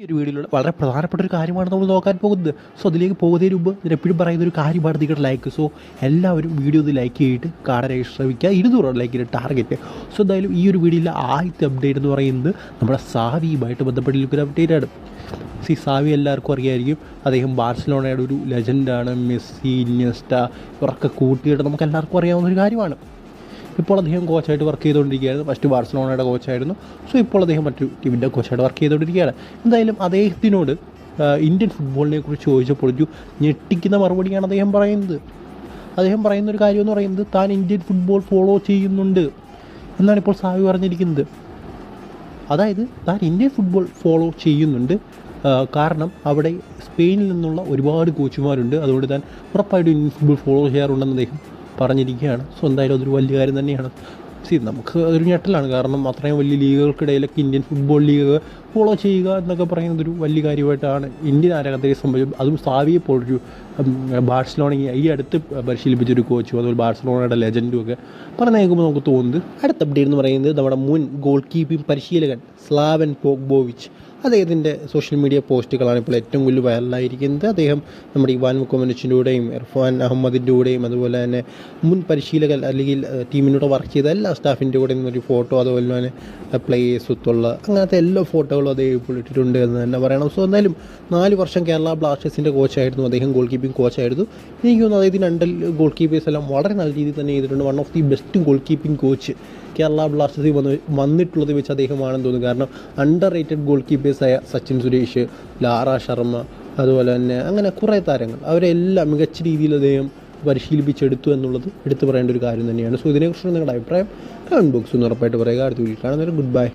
ഈ ഒരു വീഡിയോയിൽ വളരെ പ്രധാനപ്പെട്ട ഒരു കാര്യമാണ് നമ്മൾ നോക്കാൻ പോകുന്നത്. സോ അതിലേക്ക് പോകുന്നതിന് മുമ്പ് ഞാൻ എപ്പോഴും പറയുന്ന ഒരു കാര്യമാണ് നിങ്ങളുടെ ലൈക്ക് സോ എല്ലാവരും വീഡിയോ ഒന്ന് ലൈക്ക് ചെയ്തിട്ട് കാണാനായി ശ്രമിക്കുക. ഇരുന്നൂറ് ലൈക്കിന്റെ ടാർഗറ്റ് സോ എന്തായാലും ഈ ഒരു വീഡിയോയിലെ ആദ്യത്തെ അപ്ഡേറ്റ് എന്ന് പറയുന്നത് നമ്മുടെ സാവിയുമായിട്ട് ബന്ധപ്പെട്ടിരിക്കുന്ന അപ്ഡേറ്റ് ആണ്. സി സാവി എല്ലാവർക്കും അറിയായിരിക്കും. അദ്ദേഹം ബാർസലോണയുടെ ഒരു ലെജൻഡാണ് മെസ്സി ഇനിയസ്റ്റ ഇവരൊക്കെ കൂട്ടിയിട്ട് നമുക്ക് എല്ലാവർക്കും അറിയാവുന്ന ഒരു കാര്യമാണ്. ഇപ്പോൾ അദ്ദേഹം കോച്ചായിട്ട് വർക്ക് ചെയ്തുകൊണ്ടിരിക്കുകയായിരുന്നു. ഫസ്റ്റ് ബാർസലോണയുടെ കോച്ചായിരുന്നു. സോ ഇപ്പോൾ അദ്ദേഹം മറ്റു ടീമിന്റെ കോച്ചായിട്ട് വർക്ക് ചെയ്തുകൊണ്ടിരിക്കുകയാണ്. എന്തായാലും അദ്ദേഹത്തിനോട് ഇന്ത്യൻ ഫുട്ബോളിനെ കുറിച്ച് ചോദിച്ചപ്പോൾ ഒരു ഞെട്ടിക്കുന്ന മറുപടിയാണ് അദ്ദേഹം പറയുന്നത്. അദ്ദേഹം പറയുന്ന ഒരു കാര്യം എന്ന് പറയുന്നത് താൻ ഇന്ത്യൻ ഫുട്ബോൾ ഫോളോ ചെയ്യുന്നുണ്ട് എന്നാണ് ഇപ്പോൾ സാവി പറഞ്ഞിരിക്കുന്നത്. അതായത് താൻ ഇന്ത്യൻ ഫുട്ബോൾ ഫോളോ ചെയ്യുന്നുണ്ട്. കാരണം അവിടെ സ്പെയിനിൽ നിന്നുള്ള ഒരുപാട് കോച്ചുമാരുണ്ട് അതുകൊണ്ട് താൻ ഉറപ്പായിട്ടും ഇന്ത്യൻ ഫുട്ബോൾ ഫോളോ ചെയ്യാറുണ്ടെന്ന് അദ്ദേഹം പറഞ്ഞിരിക്കുകയാണ്. സോ എന്തായാലും അതൊരു വലിയ കാര്യം തന്നെയാണ്. സി നമുക്ക് അതൊരു ഞെട്ടലാണ്. കാരണം അത്രയും വലിയ ലീഗുകൾക്കിടയിലൊക്കെ ഇന്ത്യൻ ഫുട്ബോൾ ലീഗ് ഫോളോ ചെയ്യുക എന്നൊക്കെ പറയുന്നത് ഒരു വലിയ കാര്യമായിട്ടാണ് ഇന്ത്യൻ ആരാധകരെ സംബന്ധിച്ച്. അതും സാവിയെ പോലൊരു ബാഴ്സലോണയെ ബാഴ്സലോണ ഈ അടുത്ത് പരിശീലിപ്പിച്ചൊരു കോച്ചും അതുപോലെ ബാഴ്സലോണയുടെ ലെജൻഡും ഒക്കെ പറഞ്ഞു നമുക്ക് തോന്നുന്നത് അടുത്ത അപ്ഡേറ്റ് എന്ന് പറയുന്നത് നമ്മുടെ മുൻ ഗോൾ കീപ്പിംഗ് പരിശീലകൻ സ്ലാവൻ പോഗ്ബോവിച്ച് അദ്ദേഹത്തിന്റെ സോഷ്യൽ മീഡിയ പോസ്റ്റുകളാണ് ഇപ്പോൾ ഏറ്റവും കൂടുതൽ വൈറലായിരിക്കുന്നത്. അദ്ദേഹം നമ്മുടെ ഇവാൻ മുക്കോമനിച്ചിന്റെ കൂടെയും ഇർഫാൻ അഹമ്മദിന്റെ കൂടെയും അതുപോലെ തന്നെ മുൻ പരിശീലകൻ അല്ലെങ്കിൽ ടീമിനോട് വർക്ക് ചെയ്ത എല്ലാ സ്റ്റാഫിന്റെ കൂടെ നിന്നൊരു ഫോട്ടോ അതുപോലെ തന്നെ പ്ലേയേഴ്സ് ഒത്തുള്ള അങ്ങനത്തെ എല്ലാ ഫോട്ടോകളും അദ്ദേഹം ഇപ്പോൾ ഇട്ടിട്ടുണ്ട് എന്ന് തന്നെ പറയണം. സോ എന്തായാലും നാല് വർഷം കേരള ബ്ലാസ്റ്റേഴ്സിന്റെ കോച്ചായിരുന്നു അദ്ദേഹം ഗോൾ കീപ്പിംഗ് കോച്ചായിരുന്നു എനിക്ക് തോന്നുന്നു അദ്ദേഹത്തിന് രണ്ടിൽ ഗോൾ കീപ്പേഴ്സ് എല്ലാം വളരെ നല്ല രീതിയിൽ തന്നെ ചെയ്തിട്ടുണ്ട്. One of the best goalkeeping coach Kerala ബ്ലാസ്റ്റേഴ്സിൽ വന്ന് വന്നിട്ടുള്ളത് വെച്ച് അദ്ദേഹമാണെന്ന് തോന്നുന്നു. കാരണം അണ്ടർ റേറ്റഡ് ഗോൾ കീപ്പേഴ്സായ സച്ചിൻ സുരേഷ് ലാറ ശർമ്മ അതുപോലെ തന്നെ അങ്ങനെ കുറേ താരങ്ങൾ. അവരെല്ലാം മികച്ച രീതിയിൽ അദ്ദേഹം പരിശീലിപ്പിച്ചെടുത്തു എന്നുള്ളത് എടുത്തു പറയേണ്ട ഒരു കാര്യം തന്നെയാണ്. സോ ഇതിനെക്കുറിച്ചുള്ള നിങ്ങളുടെ അഭിപ്രായം കമന്റ് ബോക്സ് ഒന്ന് ഉറപ്പായിട്ട് പറയുക. അടുത്ത വീട്ടിൽ കാണുന്നവരും ഗുഡ് ബൈ